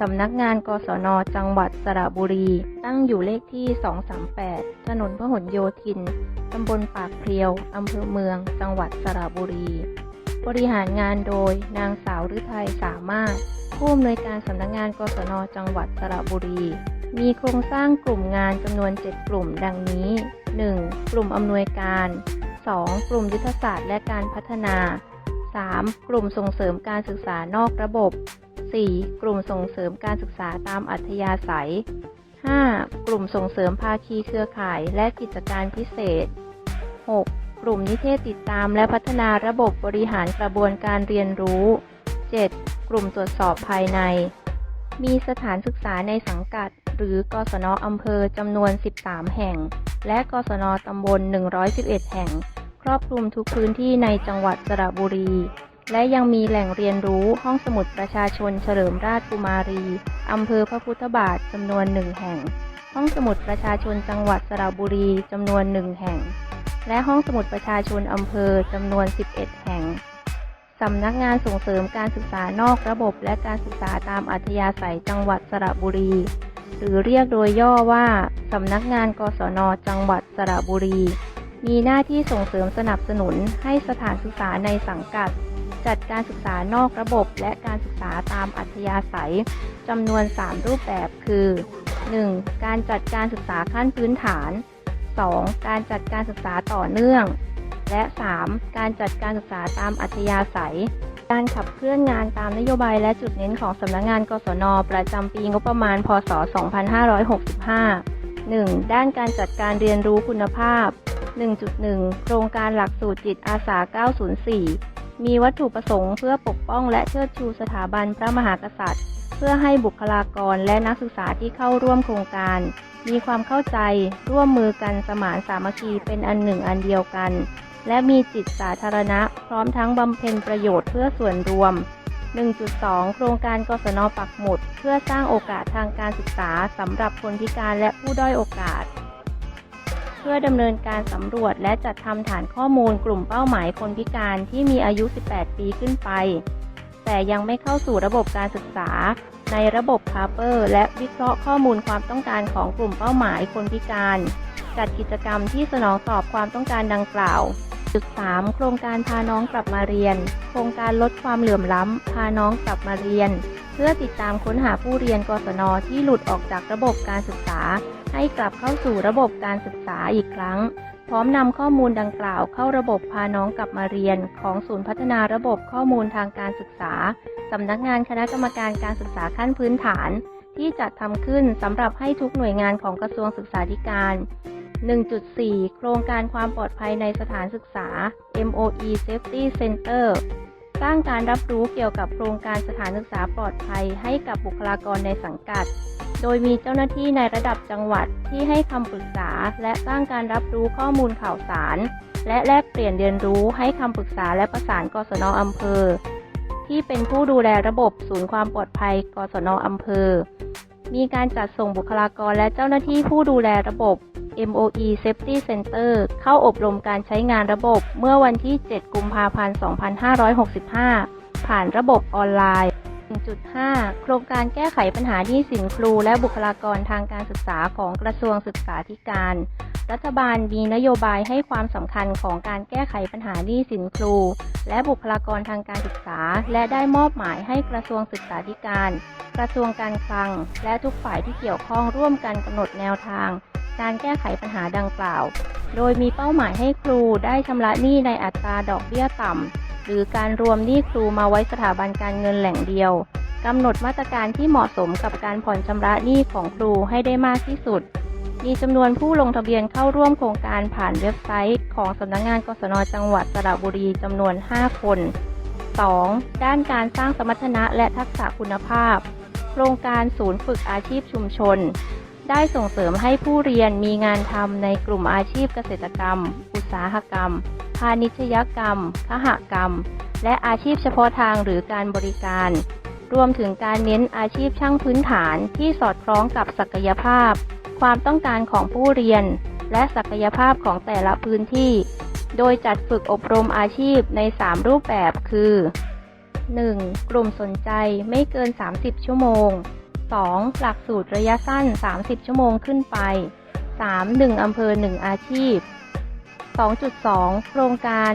สำนักงานกศน จังหวัดสระบุรี ตั้งอยู่เลขที่ 238 ถนนพหลโยธิน ตำบลปากเพลียว อำเภอเมือง จังหวัดสระบุรี บริหารงานโดยนางสาวฤทัยสามารถ ผู้อำนวยการสำนักงานกศน จังหวัดสระบุรี มีโครงสร้างกลุ่มงานจำนวน 7 กลุ่มดังนี้ 1. กลุ่มอำนวยการ 2. กลุ่มยุทธศาสตร์และการพัฒนา 3. กลุ่มส่งเสริมการศึกษานอกระบบ 4. กลุ่มส่งเสริมการศึกษาตามอัธยาศัย 5. กลุ่มส่งเสริมภาคีเครือข่ายและกิจการพิเศษ 6. กลุ่มนิเทศติดตามและพัฒนาระบบบริหารกระบวนการเรียนรู้ 7. กลุ่มตรวจสอบภายใน มีสถานศึกษาในสังกัด หรือกศนอำเภอจำนวน 13 แห่ง และกศนตำบล 111 แห่ง ครอบคลุมทุกพื้นที่ในจังหวัดสระบุรี และยังมีแหล่งเรียนรู้ห้องสมุดประชาชนเฉลิมราชกุมารี อำเภอพระพุทธบาทจำนวนหนึ่งแห่ง ห้องสมุดประชาชนจังหวัดสระบุรีจำนวนหนึ่งแห่ง และห้องสมุดประชาชนอำเภอจำนวน 11 แห่ง สำนักงานส่งเสริมการศึกษานอกระบบและการศึกษาตามอัธยาศัยจังหวัดสระบุรี หรือเรียกโดยย่อว่า สำนักงานกศน จังหวัดสระบุรี มีหน้าที่ส่งเสริมสนับสนุนให้สถานศึกษาในสังกัด จัดการศึกษานอกระบบ และการศึกษาตามอัธยาศัยจำนวน 3 รูปแบบคือ 1. การจัดการศึกษาขั้นพื้นฐาน 2. การจัดการศึกษาต่อเนื่อง และ 3. การจัดการศึกษาตามอัธยาศัย การขับเคลื่อนงานตามนโยบายและจุดเน้นของสำนักงาน กศน ประจำปีงบประมาณ พศ 2565 1. ด้านการจัดการเรียนรู้คุณภาพ 1.1 โครงการหลักสูตรจิตอาสา 904 มีวัตถุประสงค์เพื่อปกป้องและเชิดชูสถาบันพระมหากษัตริย์ เพื่อให้บุคลากรและนักศึกษาที่เข้าร่วมโครงการ มีความเข้าใจร่วมมือกันสมานสามัคคีเป็นอันหนึ่งอันเดียวกัน และมีจิตสาธารณะ พร้อมทั้งบำเพ็ญประโยชน์เพื่อส่วนรวม 1.2 โครงการกศนปักหมุด เพื่อสร้างโอกาสทางการศึกษาสำหรับคนพิการและผู้ด้อยโอกาส พื่อดำเนินการสำรวจและจัดทำฐานข้อมูลกลุ่มเป้าหมายคนพิการที่มีอายุ 18 ปีขึ้นไป แต่ยังไม่เข้าสู่ระบบการศึกษา ในระบบคาร์เปอร์และวิเคราะห์ข้อมูลความต้องการของกลุ่มเป้าหมายคนพิการ จัดกิจกรรมที่สนองตอบความต้องการดังกล่าวจุด3โครงการพาน้องกลับมาเรียน โครงการลดความเหลื่อมล้ำ พาน้องกลับมาเรียน เพื่อติดตามค้นหาผู้เรียนกศนที่หลุดออกจากระบบการศึกษา ให้กลับเข้าสู่ระบบการศึกษาอีกครั้ง พร้อมนำข้อมูลดังกล่าวเข้าระบบพาน้องกลับมาเรียน ของศูนย์พัฒนาระบบข้อมูลทางการศึกษาสำนักงานคณะกรรมการการศึกษาขั้นพื้นฐาน ที่จัดทำขึ้นสำหรับให้ทุกหน่วยงานของกระทรวงศึกษาธิการ 1.4 โครงการความปลอดภัยในสถานศึกษา MOE Safety Center สร้างการรับรู้เกี่ยวกับโครงการสถานศึกษาปลอดภัยให้กับบุคลากรในสังกัด โดยมีเจ้าหน้าที่ในระดับจังหวัดที่ให้คำปรึกษา และสร้างการรับรู้ข้อมูลข่าวสาร และแลกเปลี่ยนเรียนรู้ให้คำปรึกษาและประสานกศนอำเภอ ที่เป็นผู้ดูแลระบบศูนย์ความปลอดภัยกศนอำเภอ มีการจัดส่งบุคลากรและเจ้าหน้าที่ผู้ดูแลระบบ MOE Safety Center เข้าอบรมการใช้งานระบบเมื่อวันที่ 7 กุมภาพันธ์ 2565 ผ่านระบบออนไลน์ 1.5โครงการแก้ไขปัญหาหนี้สินครูและบุคลากรทางการศึกษาของกระทรวงศึกษาธิการ รัฐบาลมีนโยบายให้ความสำคัญของการแก้ไขปัญหาหนี้สินครู และบุคลากรทางการศึกษา และได้มอบหมายให้กระทรวงศึกษาธิการ กระทรวงการคลัง และทุกฝ่ายที่เกี่ยวข้องร่วมกันกำหนดแนวทาง การแก้ไขปัญหาดังกล่าว โดยมีเป้าหมายให้ครูได้ชำระหนี้ในอัตราดอกเบี้ยต่ำ หรือการรวมหนี้ครูมาไว้สถาบันการเงินแหล่งเดียวกำหนดมาตรการที่เหมาะสมกับการผ่อนชำระหนี้ของครูให้ได้มากที่สุด มีจำนวนผู้ลงทะเบียนเข้าร่วมโครงการผ่านเว็บไซต์ ของสำนักงานกศนจังหวัดสระบุรีจำนวน 5 คน 2. ด้านการสร้างสมรรถนะและทักษะคุณภาพ โครงการศูนย์ฝึกอาชีพชุมชน ได้ส่งเสริมให้ผู้เรียนมีงานทำในกลุ่มอาชีพเกษตรกรรม อุตสาหกรรม พาณิชยกรรม คหกรรม และอาชีพเฉพาะทางหรือการบริการ รวมถึงการเน้นอาชีพช่างพื้นฐานที่สอดคล้องกับศักยภาพ ความต้องการของผู้เรียน และศักยภาพของแต่ละพื้นที่ โดยจัดฝึกอบรมอาชีพใน 3 รูปแบบคือ 1. กลุ่มสนใจไม่เกิน 30 ชั่วโมง 2. หลักสูตรระยะสั้น 30 ชั่วโมงขึ้นไป 3. 1อำเภอ 1 อาชีพ 2.2 โครงการ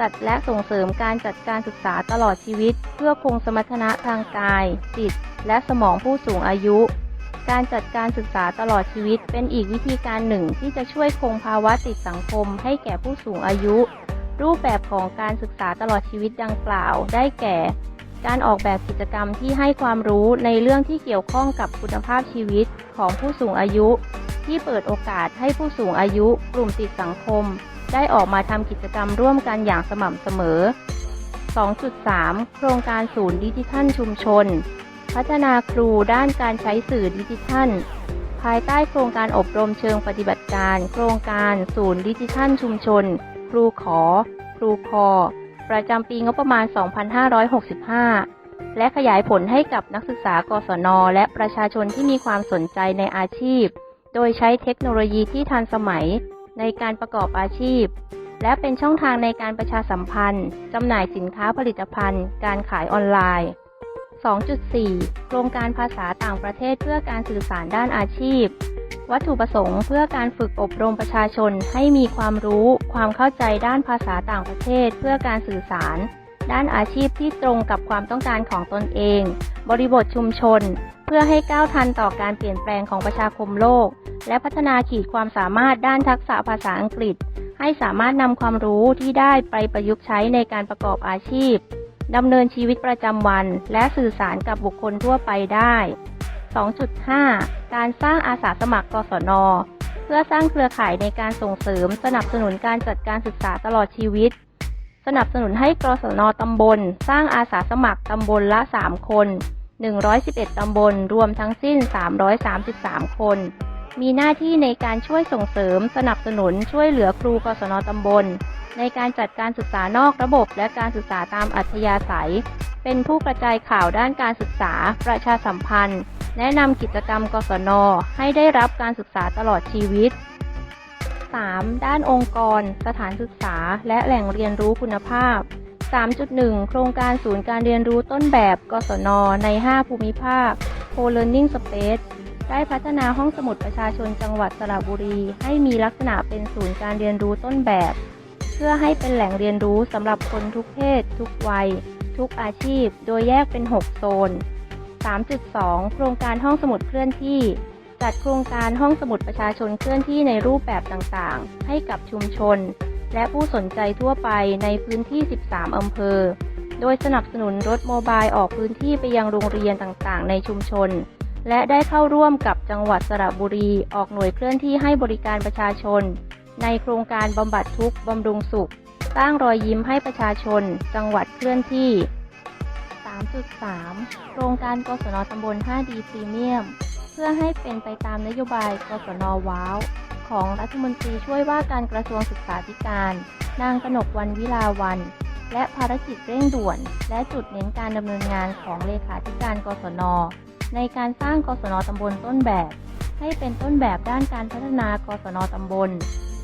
จัดและส่งเสริมการจัดการศึกษาตลอดชีวิต เพื่อคงสมรรถนะทางกาย จิต และสมองผู้สูงอายุ การจัดการศึกษาตลอดชีวิตเป็นอีกวิธีการหนึ่งที่จะช่วยคงภาวะติดสังคมให้แก่ผู้สูงอายุ รูปแบบของการศึกษาตลอดชีวิตดังกล่าวได้แก่ การออกแบบกิจกรรมที่ให้ความรู้ในเรื่องที่เกี่ยวข้องกับคุณภาพชีวิตของผู้สูงอายุ ที่เปิดโอกาสให้ผู้สูงอายุ กลุ่มติดสังคม ได้ออกมาทำกิจกรรมร่วมกันอย่างสม่ำเสมอ 2.3 โครงการศูนย์ดิจิทัลชุมชน พัฒนาครูด้านการใช้สื่อดิจิทัล ภายใต้โครงการอบรมเชิงปฏิบัติการ โครงการศูนย์ดิจิทัลชุมชน ครูขอ ครูพอประจำปีงบประมาณ 2565และขยายผลให้กับนักศึกษากศน และประชาชนที่มีความสนใจในอาชีพ โดยใช้เทคโนโลยีที่ทันสมัย ในการประกอบอาชีพ และเป็นช่องทางในการประชาสัมพันธ์จำหน่ายสินค้าผลิตภัณฑ์ การขายออนไลน์ 2.4 โครงการภาษาต่างประเทศเพื่อการสื่อสารด้านอาชีพ วัตถุประสงค์เพื่อการฝึกอบรมประชาชนให้มีความรู้ ความเข้าใจด้านภาษาต่างประเทศ เพื่อการสื่อสาร ด้านอาชีพที่ตรงกับความต้องการของตนเอง บริบทชุมชน พื่อให้ก้าวทันต่อการเปลี่ยนแปลงของประชาคมโลก และพัฒนาขีดความสามารถด้านทักษะภาษาอังกฤษ ให้สามารถนำความรู้ที่ได้ไปประยุกต์ใช้ในการประกอบอาชีพดำเนินชีวิตประจำวัน และสื่อสารกับบุคคลทั่วไปได้ 2.5 การสร้างอาสาสมัครกศน เพื่อสร้างเครือข่ายในการส่งเสริม สนับสนุนการจัดการศึกษาตลอดชีวิต สนับสนุนให้กศนตำบล สร้างอาสาสมัครตำบลละ 3 คน 111 ตำบล รวมทั้งสิ้น 333 คน มีหน้าที่ในการช่วยส่งเสริม สนับสนุน ช่วยเหลือครูกศนตำบล ในการจัดการศึกษานอกระบบ และการศึกษาตามอัธยาศัย เป็นผู้กระจายข่าวด้านการศึกษา ประชาสัมพันธ์ แนะนำกิจกรรมกศน ให้ได้รับการศึกษาตลอดชีวิต 3. ด้านองค์กร สถานศึกษา และแหล่งเรียนรู้คุณภาพ 3.1 โครงการศูนย์การเรียนรู้ต้นแบบ กศน ใน 5 ภูมิภาค Co-Learning Space ได้พัฒนาห้องสมุดประชาชนจังหวัดสระบุรี ให้มีลักษณะเป็นศูนย์การเรียนรู้ต้นแบบ เพื่อให้เป็นแหล่งเรียนรู้สำหรับคนทุกเพศ ทุกวัย ทุกอาชีพ โดยแยกเป็น 6 โซน 3.2 โครงการห้องสมุดเคลื่อนที่ จัดโครงการห้องสมุดประชาชนเคลื่อนที่ในรูปแบบต่างๆ ให้กับชุมชน และผู้สนใจทั่วไปในพื้นที่ 13 อำเภอ โดยสนับสนุนรถโมบายออกพื้นที่ไปยังโรงเรียนต่างๆ ในชุมชน และได้เข้าร่วมกับจังหวัดสระบุรีออกหน่วยเคลื่อนที่ให้บริการประชาชน ในโครงการบำบัดทุกข์บำรุงสุข สร้างรอยยิ้มให้ประชาชน จังหวัดเคลื่อนที่ 3.3 โครงการกศนตำบล 5D พรีเมียม เพื่อให้เป็นไปตามนโยบายกศนว้าว ของรัฐมนตรีช่วยว่าการกระทรวงศึกษาธิการ นางกนกวันวิลาวัน และภารกิจเร่งด่วน และจุดเน้นการดำเนินงานของเลขาธิการกศน ในการสร้างกศนตำบลต้นแบบ ให้เป็นต้นแบบด้านการพัฒนากศนตำบล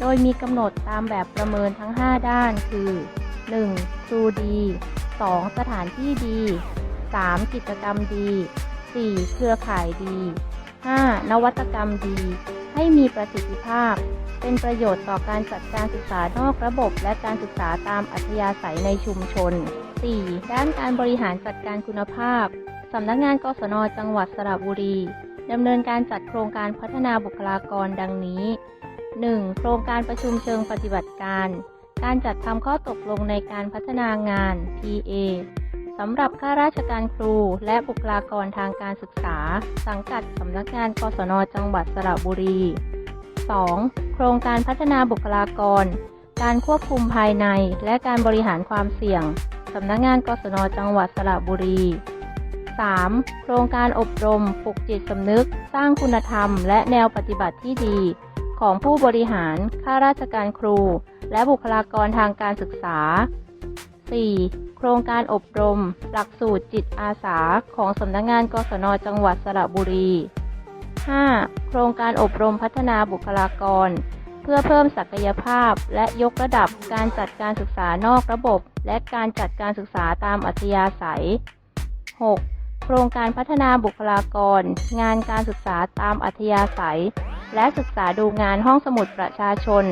โดยมีกำหนดตามแบบประเมินทั้ง 5 ด้านคือ 1. ครูดี 2. สถานที่ดี 3. กิจกรรมดี 4. เครือข่ายดี 5. นวัตกรรมดี ให้มีประสิทธิภาพ เป็นประโยชน์ต่อการจัดการศึกษานอกระบบ และการศึกษาตามอัธยาศัยในชุมชน 4. ด้านการบริหารจัดการคุณภาพ สำนักงานกศนจังหวัดสระบุรีดำเนินการจัดโครงการพัฒนาบุคลากรดังนี้ 1. โครงการประชุมเชิงปฏิบัติการ การจัดทำข้อตกลงในการพัฒนางาน PA สำหรับข้าราชการครูและบุคลากรทางการศึกษา สังกัดสำนักงานกศนจังหวัดสระบุรี 2. โครงการพัฒนาบุคลากร การควบคุมภายในและการบริหารความเสี่ยงสำนักงานกศนจังหวัดสระบุรี 3. โครงการอบรมปลุกจิตสำนึก สร้างคุณธรรม และแนวปฏิบัติที่ดี ของผู้บริหาร ข้าราชการครู และบุคลากรทางการศึกษา 4. โครงการอบรม หลักสูตรจิตอาสาของสำนักงานกศนจังหวัดสระบุรี 5. โครงการอบรมพัฒนาบุคลากร เพื่อเพิ่มศักยภาพ และยกระดับการจัดการศึกษานอกระบบ และการจัดการศึกษาตามอัธยาศัย 6. โคโครงการพัฒนาบุคลากร งานการศึกษาตามอัธยาศัย และศึกษาดูงานห้องสมุดประชาชน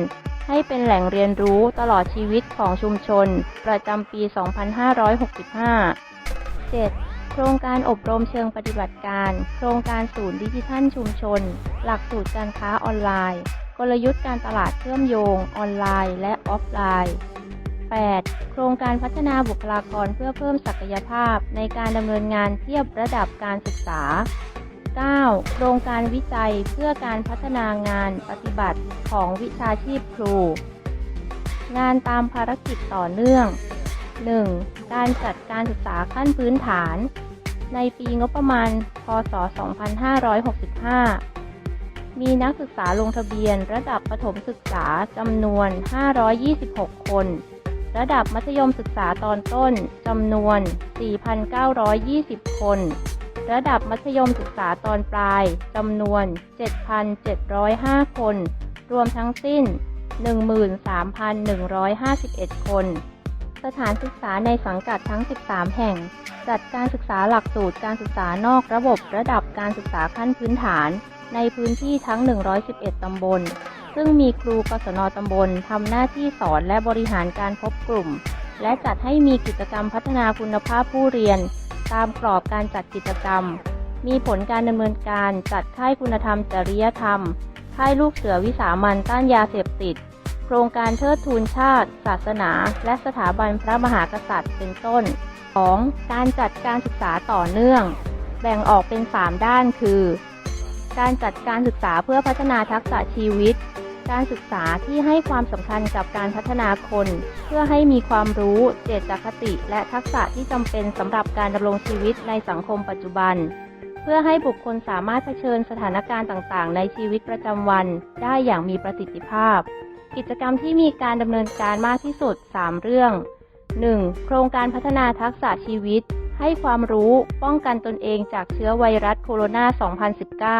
ให้เป็นแหล่งเรียนรู้ตลอดชีวิตของชุมชน ประจำปี 2565 7. โครงการอบรมเชิงปฏิบัติการ โครงการศูนย์ดิจิทัลชุมชน หลักสูตรการค้าออนไลน์ กลยุทธ์การตลาดเชื่อมโยง ออนไลน์ และออฟไลน์ 8. โครงการพัฒนาบุคลากรเพื่อเพิ่มศักยภาพในการดำเนินงานเทียบระดับการศึกษา 9. โครงการวิจัยเพื่อการพัฒนางานปฏิบัติของวิชาชีพครู งานตามภารกิจต่อเนื่อง 1. การจัดการศึกษาขั้นพื้นฐาน ในปีงบประมาณ พศ 2565มีนักศึกษาลงทะเบียนระดับประถมศึกษาจำนวน 526 คน ระดับมัธยมศึกษาตอนต้นจำนวน 4,920 คน ระดับมัธยมศึกษาตอนปลายจำนวน 7,705 คน รวมทั้งสิ้น 13,151 คน สถานศึกษาในสังกัดทั้ง 13 แห่ง จัดการศึกษาหลักสูตรการศึกษานอกระบบระดับการศึกษาขั้นพื้นฐาน ในพื้นที่ทั้ง 111 ตำบล ซึ่งมีครูกศนตำบลทำหน้าที่สอนและบริหารการพบกลุ่ม และจัดให้มีกิจกรรมพัฒนาคุณภาพผู้เรียน ตามกรอบการจัดกิจกรรม มีผลการดำเนินการจัดค่ายคุณธรรมจริยธรรม ค่ายลูกเสือวิสามันต้านยาเสพติด โครงการเทิดทูนชาติ ศาสนา และสถาบันพระมหากษัตริย์เป็นต้น 2. การจัดการศึกษาต่อเนื่อง แบ่งออกเป็น 3 ด้านคือ การจัดการศึกษาเพื่อพัฒนาทักษะชีวิต การศึกษาที่ให้ความสำคัญกับการพัฒนาคน เพื่อให้มีความรู้เจตคติ และทักษะที่จำเป็นสำหรับการดำรงชีวิตในสังคมปัจจุบัน เพื่อให้บุคคลสามารถเผชิญสถานการณ์ต่างๆ ในชีวิตประจำวันได้อย่างมีประสิทธิภาพ กิจกรรมที่มีการดำเนินการมากที่สุด 3 เรื่อง 1. โครงการพัฒนาทักษะชีวิต ให้ความรู้ป้องกันตนเองจากเชื้อไวรัสโคโรนา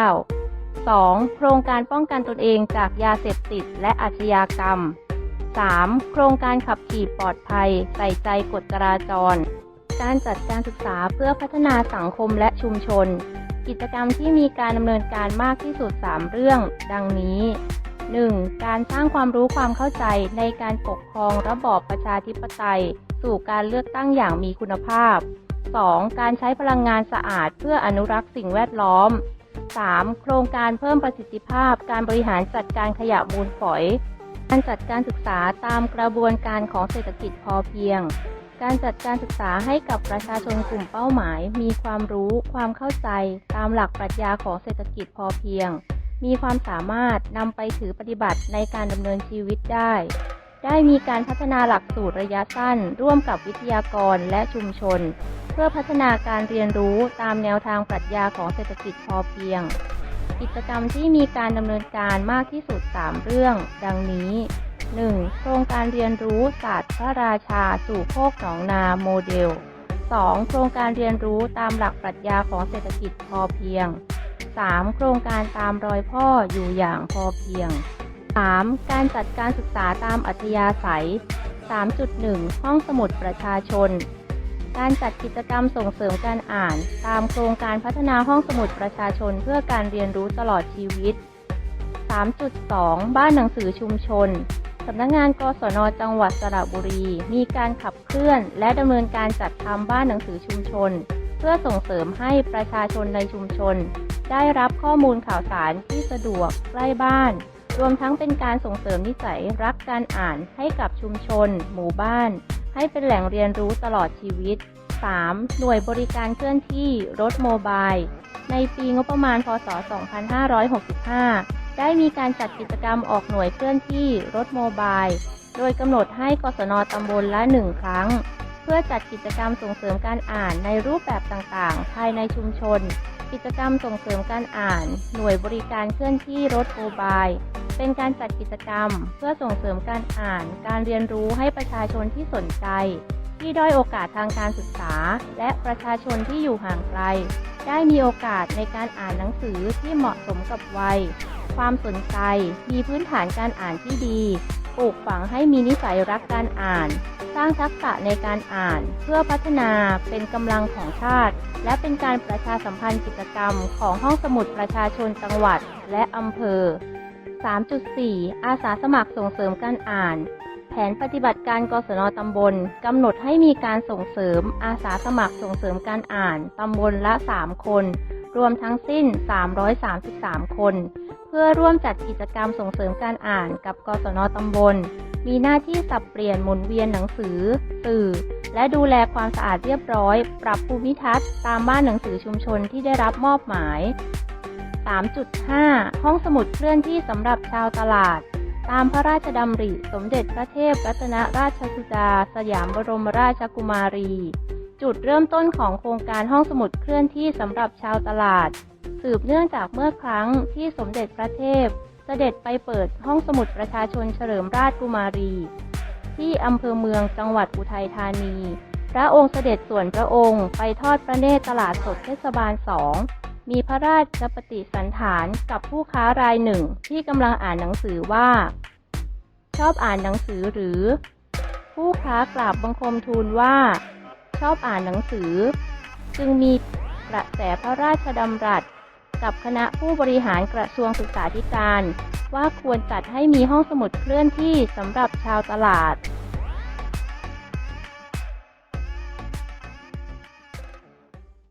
2019 2. โครงการป้องกันตนเองจากยาเสพติดและอาชญากรรม 3. โครงการขับขี่ปลอดภัย ใส่ใจกฎจราจร การจัดการศึกษาเพื่อพัฒนาสังคมและชุมชน กิจกรรมที่มีการดำเนินการมากที่สุด 3 เรื่อง ดังนี้ 1. การสร้างความรู้ความเข้าใจในการปกครองระบอบประชาธิปไตย สู่การเลือกตั้งอย่างมีคุณภาพ 2. การใช้พลังงานสะอาดเพื่ออนุรักษ์สิ่งแวดล้อม 3. โครงการเพิ่มประสิทธิภาพ การบริหารจัดการขยะมูลฝอย การจัดการศึกษาตามกระบวนการของเศรษฐกิจพอเพียง การจัดการศึกษาให้กับประชาชนกลุ่มเป้าหมาย มีความรู้ความเข้าใจ ตามหลักปรัชญาของเศรษฐกิจพอเพียง มีความสามารถนำไปถือปฏิบัติในการดำเนินชีวิตได้ ได้มีการพัฒนาหลักสูตรระยะสั้น ร่วมกับวิทยากรและชุมชน พื่อพัฒนาการเรียนรู้ตามแนวทางปรัชญาของเศรษฐกิจพอเพียง กิจกรรมที่มีการดำเนินการมากที่สุด 3 เรื่อง ดังนี้ 1. โครงการเรียนรู้ศาสตร์พระราชาสู่โคกหนองนาโมเดล 2. โครงการเรียนรู้ตามหลักปรัชญาของเศรษฐกิจพอเพียง 3. โครงการตามรอยพ่ออยู่อย่างพอเพียง 3. การจัดการศึกษาตามอัธยาศัย 3.1 ห้องสมุดประชาชน การจัดกิจกรรมส่งเสริมการอ่าน ตามโครงการพัฒนาห้องสมุดประชาชนเพื่อการเรียนรู้ตลอดชีวิต 3.2 บ้านหนังสือชุมชน สำนักงงานกศนจังหวัดสระบุรี มีการขับเคลื่อน และดำเนินการจัดทำบ้านหนังสือชุมชน เพื่อส่งเสริมให้ประชาชนในชุมชน ได้รับข้อมูลข่าวสารที่สะดวกใกล้บ้าน รวมทั้งเป็นการส่งเสริมนิสัยรักการอ่านให้กับชุมชน หมู่บ้าน ให้เป็นแหล่งเรียนรู้ตลอดชีวิต 3. หน่วยบริการเคลื่อนที่รถโมบาย ในปีงบประมาณ พศ 2565 ได้มีการจัดกิจกรรมออกหน่วยเคลื่อนที่รถโมบาย โดยกำหนดให้กศนตำบลละ 1 ครั้ง เพื่อจัดกิจกรรมส่งเสริมการอ่านในรูปแบบต่างๆ ภายในชุมชน กิจกรรมส่งเสริมการอ่าน หน่วยบริการเคลื่อนที่รถโมบาย เป็นการจัดกิจกรรม เพื่อส่งเสริมการอ่าน การเรียนรู้ให้ประชาชนที่สนใจ ที่ด้อยโอกาสทางการศึกษา และประชาชนที่อยู่ห่างไกล ได้มีโอกาสในการอ่านหนังสือที่เหมาะสมกับวัย ความสนใจ มีพื้นฐานการอ่านที่ดี ปลูกฝังให้มีนิสัยรักการอ่าน สร้างทักษะในการอ่าน เพื่อพัฒนาเป็นกำลังของชาติ และเป็นการประชาสัมพันธ์กิจกรรม ของห้องสมุดประชาชนจังหวัดและอำเภอ 3.4 อาสาสมัครส่งเสริมการอ่าน แผนปฏิบัติการกศนตำบลกำหนดให้มีการส่งเสริม อาสาสมัครส่งเสริมการอ่านตำบลละ 3 คน รวมทั้งสิ้น 333 คน เพื่อร่วมจัดกิจกรรมส่งเสริมการอ่านกับกศนตำบล มีหน้าที่สับเปลี่ยนหมุนเวียนหนังสือ สื่อ และดูแลความสะอาดเรียบร้อย ปรับภูมิทัศน์ตามบ้านหนังสือชุมชนที่ได้รับมอบหมาย 3.5 ห้องสมุดเคลื่อนที่สำหรับชาวตลาด ตามพระราชดำริสมเด็จพระเทพรัตนราชสุดา สยามบรมราชกุมารี จุดเริ่มต้นของโครงการห้องสมุดเคลื่อนที่สำหรับชาวตลาด สืบเนื่องจากเมื่อครั้งที่สมเด็จพระเทพ เสด็จไปเปิดห้องสมุดประชาชนเฉลิมราชกุมารี ที่อำเภอเมืองจังหวัดอุทัยธานี พระองค์เสด็จส่วนพระองค์ไปทอดพระเนตรตลาดสดเทศบาลสองมีพระราชปฏิสันฐานกับผู้ค้ารายหนึ่งที่กำลังอ่านหนังสือว่า ชอบอ่านหนังสือหรือ ผู้ค้ากราบบังคมทูลว่า ชอบอ่านหนังสือ จึงมีกระแสพระราชดำรัส กับคณะผู้บริหารกระทรวงศึกษาธิการ ว่าควรจัดให้มีห้องสมุดเคลื่อนที่สำหรับชาวตลาด